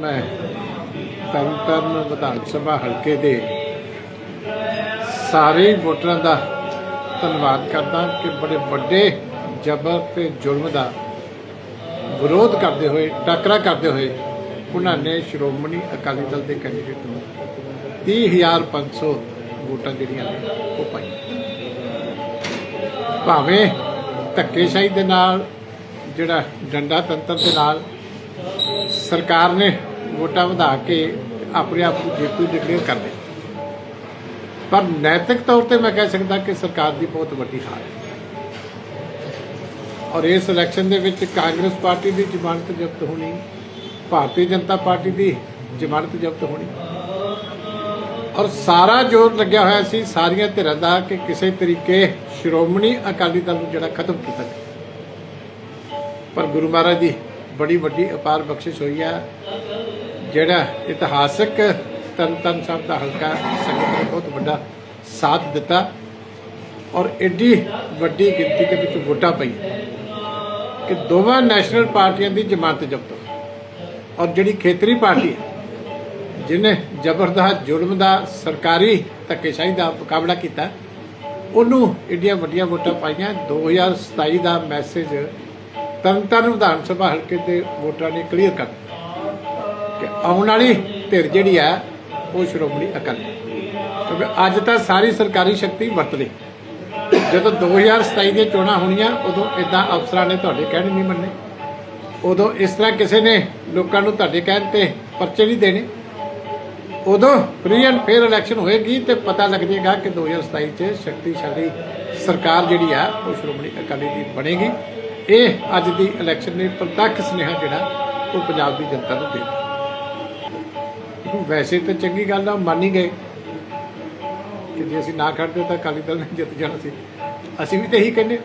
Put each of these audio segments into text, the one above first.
ਮੈਂ ਤਰਨਤਾਰਨ ਵਿਧਾਨ ਸਭਾ ਹਲਕੇ ਦੇ ਸਾਰੇ ਵੋਟਰਾਂ ਦਾ ਧੰਨਵਾਦ ਕਰਦਾ ਕਿ ਬੜੇ ਵੱਡੇ ਜ਼ਬਰ ਤੇ ਜ਼ੁਲਮ ਦਾ ਵਿਰੋਧ ਕਰਦੇ ਹੋਏ, ਟਾਕਰਾ ਕਰਦੇ ਹੋਏ ਉਹਨਾਂ ਨੇ ਸ਼੍ਰੋਮਣੀ ਅਕਾਲੀ ਦਲ ਦੇ ਕੈਂਡੀਡੇਟ ਨੂੰ 30500 ਵੋਟਾਂ ਜਿਹੜੀਆਂ ਨੇ ਉਹ ਪਾਈਆਂ। ਭਾਵੇਂ ਧੱਕੇਸ਼ਾਹੀ ਦੇ ਨਾਲ, ਜਿਹੜਾ ਡੰਡਾ ਤੰਤਰ ਦੇ ਨਾਲ ਸਰਕਾਰ ਨੇ ਵੋਟਾਂ ਵਧਾ ਕੇ ਆਪਣੇ ਆਪ ਨੂੰ ਜੇਤੂ ਡਿਕਲੇਅਰ ਕਰ ਲਿਆ ਪਰ ਨੈਤਿਕ ਤੌਰ ਤੇ ਮੈਂ ਕਹਿ ਸਕਦਾ ਕਿ ਸਰਕਾਰ ਦੀ ਬਹੁਤ ਵੱਡੀ ਹਾਰ ਹੈ। ਔਰ ਇਸ ਇਲੈਕਸ਼ਨ ਦੇ ਵਿੱਚ ਕਾਂਗਰਸ ਪਾਰਟੀ ਦੀ ਜ਼ਮਾਨਤ ਜ਼ਬਤ ਹੋਣੀ, ਭਾਰਤੀ ਜਨਤਾ ਪਾਰਟੀ ਦੀ ਜ਼ਮਾਨਤ ਜ਼ਬਤ ਹੋਣੀ, ਔਰ ਸਾਰਾ ਜ਼ੋਰ ਲੱਗਿਆ ਹੋਇਆ ਸੀ ਸਾਰੀਆਂ ਧਿਰਾਂ ਦਾ ਕਿ ਕਿਸੇ ਤਰੀਕੇ ਸ਼੍ਰੋਮਣੀ ਅਕਾਲੀ ਦਲ ਨੂੰ ਜਿਹੜਾ ਖਤਮ ਕੀਤਾ ਪਰ ਗੁਰੂ ਮਹਾਰਾਜ ਜੀ ਬੜੀ ਵੱਡੀ ਅਪਾਰ ਬਖਸ਼ਿਸ਼ ਹੋਈ ਹੈ ਜਿਹੜਾ ਇਤਿਹਾਸਕ ਤਨ ਤਨ ਸਾਹਿਬ ਦਾ ਹਲਕਾ ਸੰਗਤ ਨੇ ਬਹੁਤ ਵੱਡਾ ਸਾਥ ਦਿੱਤਾ ਔਰ ਐਡੀ ਵੱਡੀ ਗਿਣਤੀ ਦੇ ਵਿੱਚ ਵੋਟਾਂ ਪਈਆਂ ਕਿ ਦੋਵਾਂ ਨੈਸ਼ਨਲ ਪਾਰਟੀਆਂ ਦੀ ਜ਼ਮਾਨਤ ਜ਼ਬਤ ਹੋਈ। ਔਰ ਜਿਹੜੀ ਖੇਤਰੀ ਪਾਰਟੀ ਹੈ, ਜਿਹਨੇ ਜ਼ਬਰਦਸਤ ਜ਼ੁਲਮ ਦਾ ਸਰਕਾਰੀ ਧੱਕੇਸ਼ਾਹੀ ਦਾ ਮੁਕਾਬਲਾ ਕੀਤਾ, ਉਹਨੂੰ ਇੰਡੀਆ ਵੱਡੀਆਂ ਵੋਟਾਂ ਪਾਈਆਂ। 2027 ਦਾ ਮੈਸੇਜ ਤਰਨਤਾਰਨ ਵਿਧਾਨ ਸਭਾ ਹਲਕੇ ਦੇ ਵੋਟਰਾਂ ਨੇ ਕਲੀਅਰ ਕਰ ਦਿੱਤਾ ਕਿ ਆਉਣ ਵਾਲੀ ਧਿਰ ਜਿਹੜੀ ਆ ਉਹ ਸ਼੍ਰੋਮਣੀ ਅਕਾਲੀ ਕਿਉਂਕਿ ਅੱਜ ਤਾਂ ਸਾਰੀ ਸਰਕਾਰੀ ਸ਼ਕਤੀ ਵਰਤ ਲਈ। ਜਦੋਂ 2027 ਦੀਆਂ ਚੋਣਾਂ ਹੋਣੀਆਂ, ਉਦੋਂ ਇਦਾਂ ਅਫਸਰਾਂ ਨੇ ਤੁਹਾਡੇ ਕਹਿਣੇ ਨਹੀਂ ਮੰਨੇ। ਉਦੋਂ ਇਸ ਤਰ੍ਹਾਂ ਕਿਸੇ ਨੇ ਲੋਕਾਂ ਨੂੰ ਤੁਹਾਡੇ ਕਹਿਣ ਤੇ ਪਰਚੇ ਨਹੀਂ ਦੇਣੇ। ਉਦੋਂ ਫ੍ਰੀ ਐਂਡ ਫੇਅਰ ਇਲੈਕਸ਼ਨ ਹੋਏਗੀ ਤੇ ਪਤਾ ਲੱਗ ਜਾਏਗਾ ਕਿ 2027 ਚ ਸ਼ਕਤੀਸ਼ਾਲੀ ਸਰਕਾਰ ਜਿਹੜੀ ਆ ਉਹ ਸ਼੍ਰੋਮਣੀ ਅਕਾਲੀ ਦੀ ਬਣੇਗੀ। ਇਹ ਅੱਜ ਦੀ ਇਲੈਕਸ਼ਨ ਨੇ ਪ੍ਰਤੱਖ ਸੁਨੇਹਾ ਜਿਹੜਾ ਉਹ ਪੰਜਾਬ ਦੀ ਜਨਤਾ ਨੂੰ ਦੇ ਦਿੱਤਾ। ਵੈਸੇ ਤਾਂ ਚੰਗੀ ਗੱਲ ਆ ਮੰਨ ਹੀ ਗਏ ਕਿ ਜੇ ਅਸੀਂ ਨਾ ਖੜਦੇ ਤਾਂ ਅਕਾਲੀ ਦਲ ਨੇ ਜਿੱਤ ਜਾਣਾ ਸੀ। ਅਸੀਂ ਵੀ ਤਾਂ ਇਹੀ ਕਹਿੰਦੇ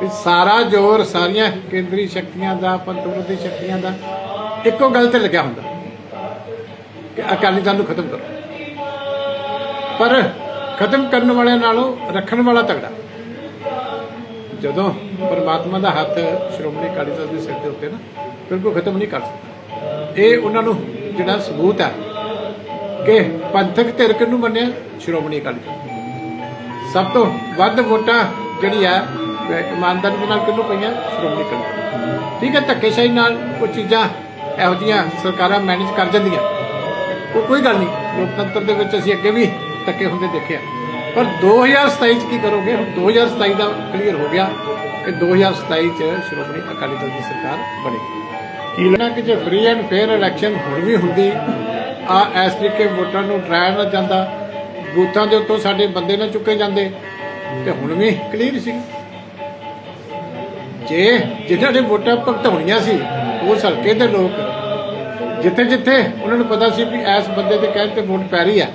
ਵੀ ਸਾਰਾ ਜ਼ੋਰ ਸਾਰੀਆਂ ਕੇਂਦਰੀ ਸ਼ਕਤੀਆਂ ਦਾ ਪੰਤਵਰਤੀ ਸ਼ਕਤੀਆਂ ਦਾ, ਇੱਕੋ ਗੱਲ ਤੇ ਲੱਗਿਆ ਹੁੰਦਾ ਕਿ ਅਕਾਲੀ ਦਲ ਨੂੰ ਖਤਮ ਕਰੋ। ਪਰ ਖਤਮ ਕਰਨ ਵਾਲਿਆਂ ਨਾਲੋਂ ਰੱਖਣ ਵਾਲਾ ਤਗੜਾ। ਜਦੋਂ ਪਰਮਾਤਮਾ ਦਾ ਹੱਥ ਸ਼੍ਰੋਮਣੀ ਅਕਾਲੀ ਦਲ ਦੇ ਸਿਰ ਦੇ ਉੱਤੇ ਨਾ ਬਿਲਕੁਲ ਖਤਮ ਨਹੀਂ ਕਰ ਸਕਦਾ। ਇਹ ਉਹਨਾਂ ਨੂੰ ਜਿਹੜਾ ਸਬੂਤ ਹੈ ਕਿ ਪੰਥਕ ਧਿਰ ਕਿਹਨੂੰ ਮੰਨਿਆ? ਸ਼੍ਰੋਮਣੀ ਅਕਾਲੀ ਦਲ। ਸਭ ਤੋਂ ਵੱਧ ਵੋਟਾਂ ਜਿਹੜੀ ਹੈ ਇਮਾਨਦਾਰੀ ਦੇ ਨਾਲ ਕਿਹਨੂੰ ਪਈਆਂ? ਸ਼੍ਰੋਮਣੀ ਅਕਾਲੀ ਦਲ। ਠੀਕ ਹੈ, ਧੱਕੇਸ਼ਾਹੀ ਨਾਲ ਉਹ ਚੀਜ਼ਾਂ ਇਹੋ ਜਿਹੀਆਂ ਸਰਕਾਰਾਂ ਮੈਨੇਜ ਕਰ ਜਾਂਦੀਆਂ। ਉਹ ਕੋਈ ਗੱਲ ਨਹੀਂ। ਲੋਕਤੰਤਰ ਦੇ ਵਿੱਚ ਅਸੀਂ ਅੱਗੇ ਵੀ ਧੱਕੇ ਹੁੰਦੇ ਦੇਖਿਆ ਪਰ 2027 ਚ ਕੀ ਕਰੋਗੇ? ਹੁਣ 2027 ਦਾ ਕਲੀਅਰ ਹੋ ਗਿਆ। ਕਿ 2027 ਚ ਸ਼੍ਰੋਮਣੀ ਅਕਾਲੀ ਦਲ ਦੀ ਸਰਕਾਰ ਬਣੇਗੀ ਕੀ ਲੈਣਾ ਕਿ ਜੇ ਫ੍ਰੀ ਐਂਡ ਫੇਅਰ ਇਲੈਕਸ਼ਨ ਹੁਣ ਵੀ ਹੁੰਦੀ ਆ ਇਸ ਤਰੀਕੇ ਵੋਟਾਂ ਨੂੰ ਡਰਾਇਆ ਨਾ ਜਾਂਦਾ ਬੂਥਾਂ ਦੇ ਉੱਤੋਂ ਸਾਡੇ ਬੰਦੇ ਨਾ ਚੁੱਕੇ ਜਾਂਦੇ ਤੇ ਹੁਣ ਵੀ ਕਲੀਅਰ ਸੀ। ਜੇ ਜਿਨ੍ਹਾਂ ਨੇ ਵੋਟਾਂ ਭੁਗਤਾਉਣੀਆਂ ਸੀ ਉਸ ਹਲਕੇ ਦੇ ਲੋਕ ਜਿੱਥੇ ਜਿੱਥੇ ਉਹਨਾਂ ਨੂੰ ਪਤਾ ਸੀ ਵੀ ਇਸ ਬੰਦੇ ਦੇ ਕਹਿਣ ਤੇ ਵੋਟ ਪੈ ਰਹੀ ਆ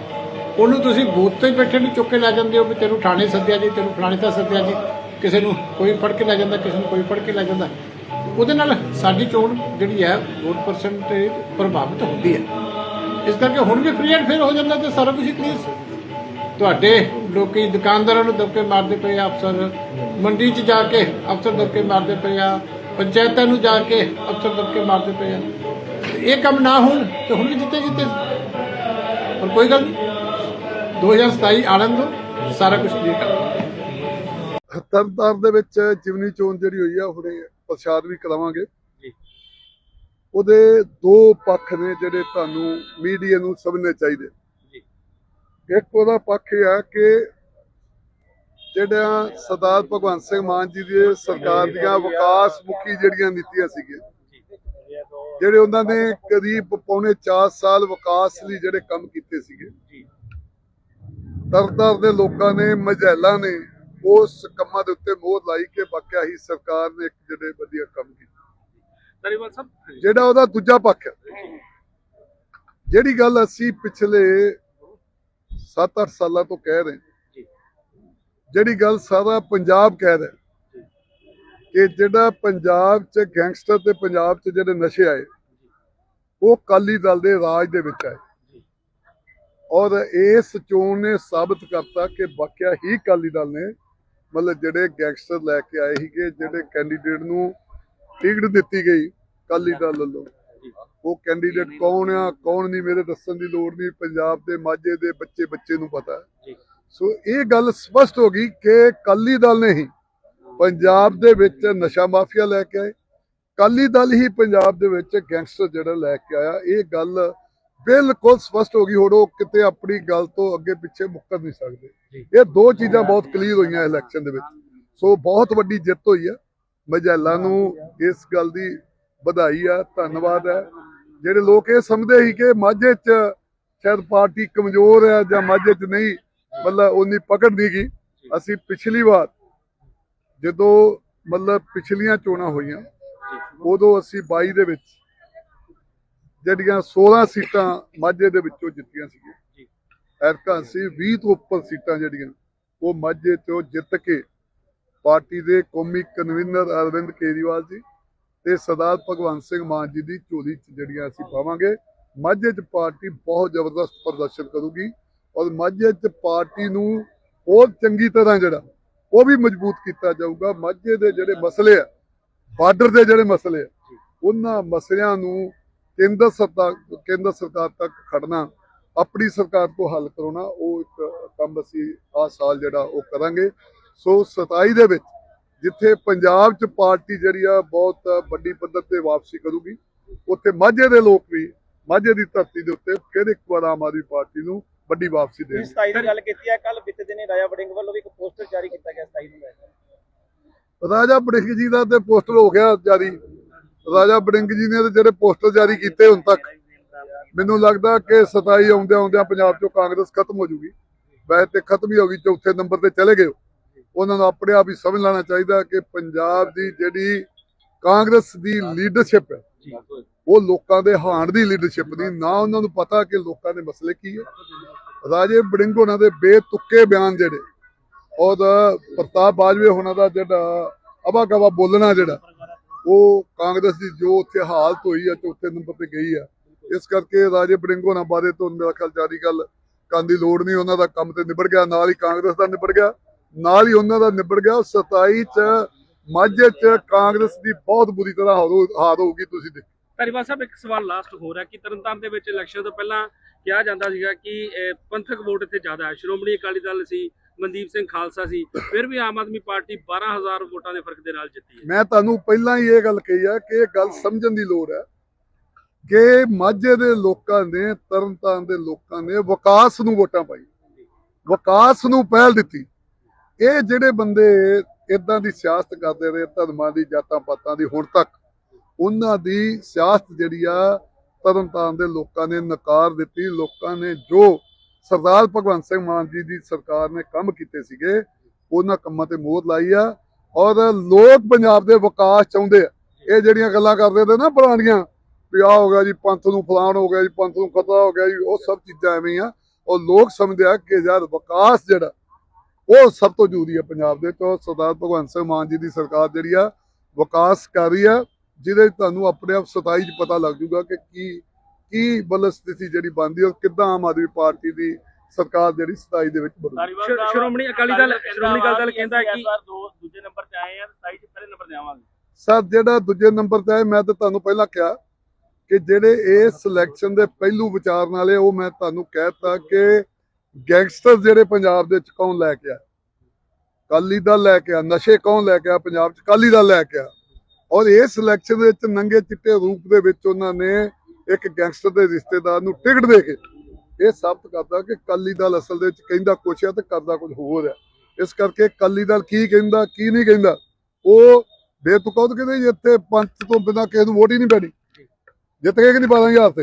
ਉਹਨੂੰ ਤੁਸੀਂ ਬੂਥ ਤੇ ਬੈਠੇ ਨੂੰ ਚੁੱਕ ਕੇ ਲੈ ਜਾਂਦੇ ਹੋ ਵੀ ਤੈਨੂੰ ਥਾਣੇ ਸੱਦਿਆ ਜੀ ਤੈਨੂੰ ਫਲਾਣੇ ਤਾਂ ਸੱਦਿਆ ਜੀ। ਕਿਸੇ ਨੂੰ ਕੋਈ ਫੜ ਕੇ ਲੈ ਜਾਂਦਾ, ਕਿਸੇ ਨੂੰ ਕੋਈ ਫੜ ਕੇ ਲੈ ਜਾਂਦਾ। ਉਹਦੇ ਨਾਲ ਸਾਡੀ ਚੋਣ ਜਿਹੜੀ ਹੈ, ਵੋਟ ਪਰਸੈਂਟੇਜ ਪ੍ਰਭਾਵਿਤ ਹੁੰਦੀ ਹੈ। ਇਸ ਕਰਕੇ ਹੁਣ ਵੀ ਫ੍ਰੀ ਐਂਡ ਫੇਅਰ ਹੋ ਜਾਂਦਾ ਤੇ ਸਾਰਾ ਕੁਝ ਕਲੀਅਰ ਸੀ। ਤੁਹਾਡੇ ਲੋਕੀ ਦੁਕਾਨਦਾਰਾਂ ਨੂੰ ਦਬਕੇ ਮਾਰਦੇ ਪਏ ਆ, ਅਫਸਰ ਮੰਡੀ 'ਚ ਜਾ ਕੇ ਅਫਸਰ ਦਬਕੇ ਮਾਰਦੇ ਪਏ ਆ, ਪੰਚਾਇਤਾਂ ਨੂੰ ਜਾ ਕੇ ਅਫਸਰ ਦਬਕੇ ਮਾਰਦੇ ਪਏ ਆ। ਇਹ ਕੰਮ ਨਾ ਹੋਣ ਤੇ ਹੁਣ ਵੀ ਜਿੱਤੇ ਜਿੱਤੇ ਪਰ ਕੋਈ ਗੱਲ ਨਹੀਂ। 2027 ਆਨੰਦ ਨੂੰ ਸਾਰਾ ਕੁਝ ਕਲੀਅਰ ਕਰ ਤਰਨਤਾਰਨ ਦੇ ਵਿੱਚ ਜਿਮਨੀ ਚੋਣ ਜਿਹੜੀ ਹੋਈ ਆ ਹੁਣੇ ਪ੍ਰਸ਼ਾਦ ਵੀ ਕਰਾਵਾਂਗੇ। ਜੀ। ਉਹਦੇ ਦੋ ਪੱਖ ਨੇ ਜਿਹੜੇ ਤੁਹਾਨੂੰ ਮੀਡੀਆ ਨੂੰ ਸਮਝਣੇ ਚਾਹੀਦੇ। ਜੀ। ਇੱਕ ਉਹਦਾ ਪੱਖ ਇਹ ਆ ਕਿ ਜਿਹੜਾ ਸਰਦਾਰ ਭਗਵੰਤ ਸਿੰਘ ਮਾਨ ਜੀ ਦੀ ਸਰਕਾਰ ਦੀਆਂ ਵਿਕਾਸ ਮੁਖੀ ਜਿਹੜੀਆਂ ਨੀਤੀਆਂ ਸੀਗੀਆਂ ਜਿਹੜੇ ਉਹਨਾਂ ਨੇ ਕਰੀਬ ਪੌਣੇ 4 ਸਾਲ ਵਿਕਾਸ ਲਈ ਜਿਹੜੇ ਕੰਮ ਕੀਤੇ ਸੀਗੇ। ਤਰਨਤਾਰਨ ਦੇ ਲੋਕਾਂ ਨੇ ਮਝੈਲਾਂ ਨੇ ਉਸ ਕੰਮਾਂ ਦੇ ਉੱਤੇ ਮੋਹਰ ਲਾਈ ਕਿ ਵਾਕਿਆ ਹੀ ਸਰਕਾਰ ਨੇ ਇੱਕ ਜਿਹੜੇ ਵਧੀਆ ਕੰਮ ਕੀਤੇ। ਧਾਰੀਵਾਲ ਸਾਹਿਬ ਜਿਹੜਾ ਉਹਦਾ ਦੂਜਾ ਪੱਖ ਹੈ। ਜਿਹੜੀ ਗੱਲ ਅਸੀਂ ਪਿਛਲੇ 7-8 ਸਾਲਾਂ ਤੋਂ ਕਹਿ ਰਹੇ ਜਿਹੜੀ ਗੱਲ ਸਾਰਾ ਪੰਜਾਬ ਕਹਿ ਰਿਹਾ। ਕਿ ਜਿਹੜਾ ਪੰਜਾਬ 'ਚ ਗੈਂਗਸਟਰ ਤੇ ਪੰਜਾਬ 'ਚ ਜਿਹੜੇ ਨਸ਼ੇ ਆਏ ਉਹ ਕਾਲੀ ਦਲ ਦੇ ਰਾਜ ਦੇ ਵਿੱਚ ਆਏ। ਔਰ ਇਸ ਚੋਣ ਨੇ ਸਾਬਤ ਕਰਤਾ ਕਿ ਵਾਕਿਆ ਹੀ ਕਾਲੀ ਦਲ ਨੇ ਮਤਲਬ ਜਿਹੜੇ ਗੈਂਗਸਟਰ ਲੈ ਕੇ ਆਏ ਸੀਗੇ ਜਿਹੜੇ ਕੈਂਡੀਡੇਟ ਨੂੰ ਟਿਕਟ ਦਿੱਤੀ ਗਈ ਕਾਲੀ ਦਲ ਵੱਲੋਂ। ਉਹ ਕੈਂਡੀਡੇਟ ਕੌਣ ਆ ਕੌਣ ਨਹੀਂ ਮੇਰੇ ਦੱਸਣ ਦੀ ਲੋੜ ਨਹੀਂ ਪੰਜਾਬ ਦੇ ਮਾਝੇ ਦੇ ਬੱਚੇ ਬੱਚੇ ਨੂੰ ਪਤਾ। ਸੋ ਇਹ ਗੱਲ ਸਪਸ਼ਟ ਹੋ ਗਈ ਕਿ ਕਾਲੀ ਦਲ ਨੇ ਹੀ ਪੰਜਾਬ ਦੇ ਵਿੱਚ ਨਸ਼ਾ ਮਾਫੀਆ ਲੈ ਕੇ ਆਏ। ਕਾਲੀ ਦਲ ਹੀ ਪੰਜਾਬ ਦੇ ਵਿੱਚ ਗੈਂਗਸਟਰ ਜਿਹੜਾ ਲੈ ਕੇ ਆਇਆ। ਇਹ ਗੱਲ ਬਿਲਕੁਲ ਸਪਸ਼ਟ ਹੋ ਗਈ ਹੁਣ ਉਹ ਕਿਤੇ ਆਪਣੀ ਗੱਲ ਤੋਂ ਅੱਗੇ ਪਿੱਛੇ ਮੁੱਕਰ ਨਹੀਂ ਸਕਦੇ। ਇਹ ਦੋ ਚੀਜ਼ਾਂ ਬਹੁਤ ਕਲੀਅਰ ਹੋਈਆਂ ਇਲੈਕਸ਼ਨ ਦੇ ਵਿੱਚ। ਸੋ ਬਹੁਤ ਵੱਡੀ ਜਿੱਤ ਹੋਈ ਹੈ ਮਜੈਲਾ ਨੂੰ ਇਸ ਗੱਲ ਦੀ ਵਧਾਈ ਆ ਧੰਨਵਾਦ ਹੈ ਜਿਹੜੇ ਲੋਕ ਇਹ ਸਮਝਦੇ ਸੀ ਕਿ ਮਾਝੇ 'ਚ ਸ਼ਾਇਦ ਪਾਰਟੀ ਕਮਜ਼ੋਰ ਹੈ ਜਾਂ ਮਾਝੇ 'ਚ ਨਹੀਂ ਮਤਲਬ ਉਨੀ ਪਕੜ ਨਹੀਂ ਗਈ। ਅਸੀਂ ਪਿਛਲੀ ਵਾਰ ਜਦੋਂ ਮਤਲਬ ਪਿਛਲੀਆਂ ਚੋਣਾਂ ਹੋਈਆਂ ਉਦੋਂ ਅਸੀਂ 22 ਦੇ ਵਿੱਚ ਜਿਹੜੀਆਂ 16 ਸੀਟਾਂ ਮਾਝੇ ਦੇ ਵਿੱਚੋਂ ਜਿੱਤੀਆਂ ਜੀ। ਸੀਗੀਆਂ ਐਰਕਾਂ ਸੀ 20 ਤੋਂ ਉੱਪਰ ਸੀਟਾਂ ਜਿਹੜੀਆਂ ਉਹ ਮਾਝੇ ਚੋਂ ਜਿੱਤ ਕੇ ਪਾਰਟੀ ਦੇ ਕੌਮੀ ਕਨਵੀਨਰ ਅਰਵਿੰਦ ਕੇਜਰੀਵਾਲ ਜੀ ਤੇ ਸਰਦਾਰ ਭਗਵੰਤ ਸਿੰਘ ਮਾਨ ਜੀ ਦੀ ਝੋਲੀ 'ਚ ਜਿਹੜੀਆਂ ਅਸੀਂ ਪਾਵਾਂਗੇ ਮਾਝੇ 'ਚ ਪਾਰਟੀ ਬਹੁਤ ਜ਼ਬਰਦਸਤ ਪ੍ਰਦਰਸ਼ਨ ਕਰੂਗੀ ਔਰ ਮਾਝੇ 'ਚ ਪਾਰਟੀ ਨੂੰ ਹੋਰ ਚੰਗੀ ਤਰ੍ਹਾਂ ਜਿਹੜਾ ਉਹ ਵੀ ਮਜ਼ਬੂਤ ਕੀਤਾ ਜਾਊਗਾ। ਮਾਝੇ ਦੇ ਜਿਹੜੇ ਮਸਲੇ ਆ ਬਾਰਡਰ ਦੇ ਜਿਹੜੇ ਮਸਲੇ ਆ ਉਹਨਾਂ ਮਸਲਿਆਂ ਨੂੰ ਕੇਂਦਰ ਸਰਕਾਰ ਕੇਂਦਰ ਸਰਕਾਰ ਤੱਕ ਖੜਨਾ ਆਪਣੀ ਸਰਕਾਰ ਤੋਂ ਹੱਲ ਕਰਾਉਣਾ ਉਹ ਇੱਕ ਕੰਮ ਅਸੀਂ ਆਹ ਸਾਲ ਜਿਹੜਾ ਉਹ ਕਰਾਂਗੇ। ਸੋ 27 ਦੇ ਵਿੱਚ ਜਿੱਥੇ ਪੰਜਾਬ 'ਚ ਪਾਰਟੀ ਜਿਹੜੀ ਆ ਬਹੁਤ ਵੱਡੀ ਪੱਧਰ ਤੇ ਵਾਪਸੀ ਕਰੂਗੀ ਉੱਥੇ ਮਾਝੇ ਦੇ ਲੋਕ ਵੀ ਮਾਝੇ ਦੀ ਧਰਤੀ ਦੇ ਉੱਤੇ ਫਿਰ ਇੱਕ ਵਾਰ ਆਮ ਆਦਮੀ ਪਾਰਟੀ ਨੂੰ ਵੱਡੀ ਵਾਪਸੀ ਦੇਣਗੇ। 27 ਦੀ ਗੱਲ ਕੀਤੀ ਹੈ ਕੱਲ ਬੀਤੇ ਦਿਨੇ ਰਾਜਾ ਵੜਿੰਗ ਵੱਲੋਂ ਵੀ ਇੱਕ ਪੋਸਟਰ ਜਾਰੀ ਕੀਤਾ ਗਿਆ 27 ਨੂੰ ਰਾਜਾ ਬੜਿੰਗ ਜੀ ਦਾ ਤੇ ਪੋਸਟਰ ਹੋ ਗਿਆ ਜਾਰੀ। ਰਾਜਾ ਬੜਿੰਗ ਜੀ ਨੇ ਜਿਹੜੇ ਪੋਸਟਰ ਜਾਰੀ ਕੀਤੇ ਹੁਣ ਤੱਕ, ਮੈਨੂੰ ਲੱਗਦਾ ਕਿ 27 ਆਉਂਦਿਆਂ ਆਉਂਦਿਆਂ ਪੰਜਾਬ ਚੋਂ ਕਾਂਗਰਸ ਖਤਮ ਹੋ ਜੂਗੀ। ਵੈਸੇ ਤੇ ਖਤਮ ਹੀ ਹੋ ਗਈ, ਚੌਥੇ ਨੰਬਰ ਤੇ ਚਲੇ ਗਏ ਉਹਨਾਂ ਨੂੰ ਆਪਣੇ ਆਪ ਹੀ ਸਮਝ ਲੈਣਾ ਚਾਹੀਦਾ ਕਿ ਪੰਜਾਬ ਦੀ ਜਿਹੜੀ ਕਾਂਗਰਸ ਦੀ ਲੀਡਰਸ਼ਿਪ ਹੈ, ਉਹ ਲੋਕਾਂ ਦੇ ਹਾਣ ਦੀ ਲੀਡਰਸ਼ਿਪ ਦੀ ਨਾ ਉਹਨਾਂ ਨੂੰ ਪਤਾ ਕਿ ਲੋਕਾਂ ਦੇ ਮਸਲੇ ਕੀ ਹੈ। ਰਾਜੇ ਬੜਿੰਗ ਉਹਨਾਂ ਦੇ ਬੇਤੁੱਕੇ ਬਿਆਨ ਜਿਹੜੇ, ਔਰ ਪ੍ਰਤਾਪ ਬਾਜਵੇ ਹੋਣਾ ਦਾ ਜਿਹੜਾ ਅਵਾ ਗਵਾ ਬੋਲਣਾ ਜਿਹੜਾ ਉਹ ਕਾਂਗਰਸ ਦੀ ਜੋ ਉੱਥੇ ਹਾਲਤ ਹੋਈ ਆ, ਚੌਥੇ ਨੰਬਰ ਤੇ ਗਈ ਆ। ਇਸ ਕਰਕੇ ਰਾਜੇ ਬੜਿੰਗ ਹੋਣਾ ਬਾਰੇ ਤੋਂ ਮੇਰਾ ਖਿਆਲ ਜ਼ਿਆਦਾ ਗੱਲ ਕਰਨ ਦੀ ਲੋੜ ਨਹੀਂ, ਉਹਨਾਂ ਦਾ ਕੰਮ ਤੇ ਨਿਬੜ ਗਿਆ, ਨਾਲ ਹੀ ਕਾਂਗਰਸ ਦਾ ਨਿਬੜ ਗਿਆ, ਨਾਲ ਹੀ ਉਹਨਾਂ ਦਾ ਨਿਬੜ ਗਿਆ। 27 ਚ, ਮਾਝੇ ਚ ਕਾਂਗਰਸ ਦੀ ਬਹੁਤ ਬੁਰੀ ਤਰ੍ਹਾਂ ਹਾਰ ਹੋਊਗੀ, ਤੁਸੀਂ ਦੇਖੋ। ਧਾਰੀਵਾਲ ਸਾਹਿਬ, ਇੱਕ ਸਵਾਲ ਲਾਸਟ ਹੋ ਰਿਹਾ ਕਿ ਤਰਨਤਾਰਨ ਦੇ ਵਿੱਚ ਇਲੈਕਸ਼ਨ ਤੋਂ ਪਹਿਲਾਂ ਕਿਹਾ ਜਾਂਦਾ ਸੀਗਾ ਕਿ ਪੰਥਕ ਵੋਟ ਇੱਥੇ ਜ਼ਿਆਦਾ ਹੈ। ਸ਼੍ਰੋਮਣੀ ਅਕਾਲੀ ਦਲ ਸੀ ਮਨਦੀਪ ਸਿੰਘ ਖਾਲਸਾ ਸੀ ਫਿਰ ਵੀ ਆਮ ਆਦਮੀ ਪਾਰਟੀ 12000 ਵੋਟਾਂ ਦੇ ਫ਼ਰਕ ਦੇ ਨਾਲ ਜਿੱਤੀ ਹੈ। ਮੈਂ ਤੁਹਾਨੂੰ ਪਹਿਲਾਂ ਹੀ ਇਹ ਗੱਲ ਕਹੀ ਆ ਕਿ ਇਹ ਗੱਲ ਸਮਝਣ ਦੀ ਲੋੜ ਹੈ ਕਿ ਮਾਝੇ ਦੇ ਲੋਕਾਂ ਨੇ ਤਰਨਤਾਰਨ ਦੇ ਲੋਕਾਂ ਨੇ ਵਿਕਾਸ ਨੂੰ ਵੋਟਾਂ ਪਾਈ ਵਿਕਾਸ ਨੂੰ ਪਹਿਲ ਦਿੱਤੀ। ਇਹ ਜਿਹੜੇ ਬੰਦੇ ਇਦਾਂ ਦੀ ਸਿਆਸਤ ਕਰਦੇ ਰਹੇ ਧਰਮਾਂ ਦੀ ਜਾਤਾਂ ਪਾਤਾਂ ਦੀ ਹੁਣ ਤੱਕ ਉਹਨਾਂ ਦੀ ਸਿਆਸਤ ਜਿਹੜੀ ਆ ਤਰਨਤਾਰਨ ਦੇ ਲੋਕਾਂ ਨੇ ਨਕਾਰ ਦਿੱਤੀ। ਲੋਕਾਂ ਨੇ ਜੋ ਸਰਦਾਰ ਭਗਵੰਤ ਸਿੰਘ ਮਾਨ ਜੀ ਦੀ ਸਰਕਾਰ ਨੇ ਕੰਮ ਕੀਤੇ ਸੀਗੇ, ਉਹਨਾਂ ਕੰਮਾਂ ਤੇ ਮੋਹਰ ਲਾਈ ਆ ਔਰ ਲੋਕ ਪੰਜਾਬ ਦੇ ਵਿਕਾਸ ਚਾਹੁੰਦੇ ਆ। ਇਹ ਜਿਹੜੀਆਂ ਗੱਲਾਂ ਕਰਦੇ ਨੇ ਨਾ ਪੁਰਾਣੀਆਂ, ਵੀ ਆਹ ਹੋ ਗਿਆ ਜੀ, ਪੰਥ ਨੂੰ ਫਲਾਣ ਹੋ ਗਿਆ ਜੀ, ਪੰਥ ਨੂੰ ਖਤਰਾ ਹੋ ਗਿਆ ਜੀ, ਉਹ ਸਭ ਚੀਜ਼ਾਂ ਐਵੇਂ ਆ। ਔਰ ਲੋਕ ਸਮਝਦੇ ਆ ਕਿ ਯਾਰ ਵਿਕਾਸ ਜਿਹੜਾ, ਉਹ ਸਭ ਤੋਂ ਜ਼ਰੂਰੀ ਹੈ ਪੰਜਾਬ ਦੇ ਤੋਂ ਸਰਦਾਰ ਭਗਵੰਤ ਸਿੰਘ ਮਾਨ ਜੀ ਦੀ ਸਰਕਾਰ ਜਿਹੜੀ ਆ, ਵਿਕਾਸ ਕਰ ਰਹੀ ਆ, ਜਿਹਦੇ ਤੁਹਾਨੂੰ ਆਪਣੇ ਆਪ 27 ਚ ਪਤਾ ਲੱਗ ਜੂਗਾ ਕਿ ਕੀ ਕੀ ਬਲ ਸਥਿਤੀ ਜਿਹੜੀ ਬਣਦੀ ਔਰ ਕਿੱਦਾਂ ਆਮ ਆਦਮੀ ਪਾਰਟੀ ਦੀ ਸਰਕਾਰ ਜਿਹੜੀ 27 ਦੇ ਵਿੱਚ ਬਣੂ? ਸ਼੍ਰੋ- ਸ਼੍ਰੋਮਣੀ ਅਕਾਲੀ ਦਲ ਸ਼੍ਰੋਮਣੀ ਅਕਾਲੀ ਦਲ ਕਹਿੰਦਾ ਕਿ ਦੋ ਦੂਜੇ ਨੰਬਰ ਤੇ ਆਏ ਆ 27 ਚ ਪਹਿਲੇ ਨੰਬਰ ਤੇ ਆਵਾਂਗੇ। ਸਰ ਜਿਹੜਾ ਦੂਜੇ ਨੰਬਰ ਤੇ ਆਏ ਮੈਂ ਤਾਂ ਤੁਹਾਨੂੰ ਪਹਿਲਾਂ ਕਿਹਾ ਕਿ ਜਿਹੜੇ ਇਸ ਸਿਲੈਕਸ਼ਨ ਦੇ ਪਹਿਲੂ ਵਿਚਾਰਨ ਵਾਲੇ ਉਹ ਮੈਂ ਤੁਹਾਨੂੰ ਕਹਿਤਾ ਕਿ ਗੈਂਗਸਟਰ ਜਿਹੜੇ ਪੰਜਾਬ ਦੇ ਵਿੱਚ ਕੌਣ ਲੈ ਕੇ ਆ? ਕਾਲੀ ਦਲ ਲੈ ਕੇ ਆ ਨਸ਼ੇ ਕੌਣ ਲੈ ਕੇ ਆ ਪੰਜਾਬ 'ਚ? ਕਾਲੀ ਦਲ ਲੈ ਕੇ ਆ। ਔਰ ਇਸ ਸਿਲੈਕਸ਼ਨ ਦੇ ਵਿੱਚ ਨੰਗੇ ਚਿੱਟੇ ਰੂਪ ਦੇ ਵਿੱਚ ਉਹਨਾਂ ਨੇ ਇੱਕ ਗੈਂਗਸਟਰ ਦੇ ਰਿਸ਼ਤੇਦਾਰ ਨੂੰ ਟਿਕਟ ਦੇ ਕੇ ਇਹ ਸਾਬਤ ਕਰਦਾ ਕਿ ਕਾਲੀ ਦਲ ਅਸਲ ਦੇ ਵਿੱਚ ਕਹਿੰਦਾ ਕੁਛ ਹੈ ਤੇ ਕਰਦਾ ਕੁਝ ਹੋਰ ਹੈ। ਇਸ ਕਰਕੇ ਕਾਲੀ ਦਲ ਕੀ ਕਹਿੰਦਾ, ਕੀ ਨਹੀਂ ਕਹਿੰਦਾ, ਉਹ ਬੇਤੁਕੌਦ ਕਹਿੰਦੇ ਜੀ ਇੱਥੇ ਪੰਚ ਤੋਂ ਬਿਨਾਂ ਕਿਸੇ ਨੂੰ ਵੋਟ ਹੀ ਨਹੀਂ ਪੈਣੀ। ਜਿੱਤ ਗਏ ਕਿ ਨਹੀਂ 12000 ਤੇ?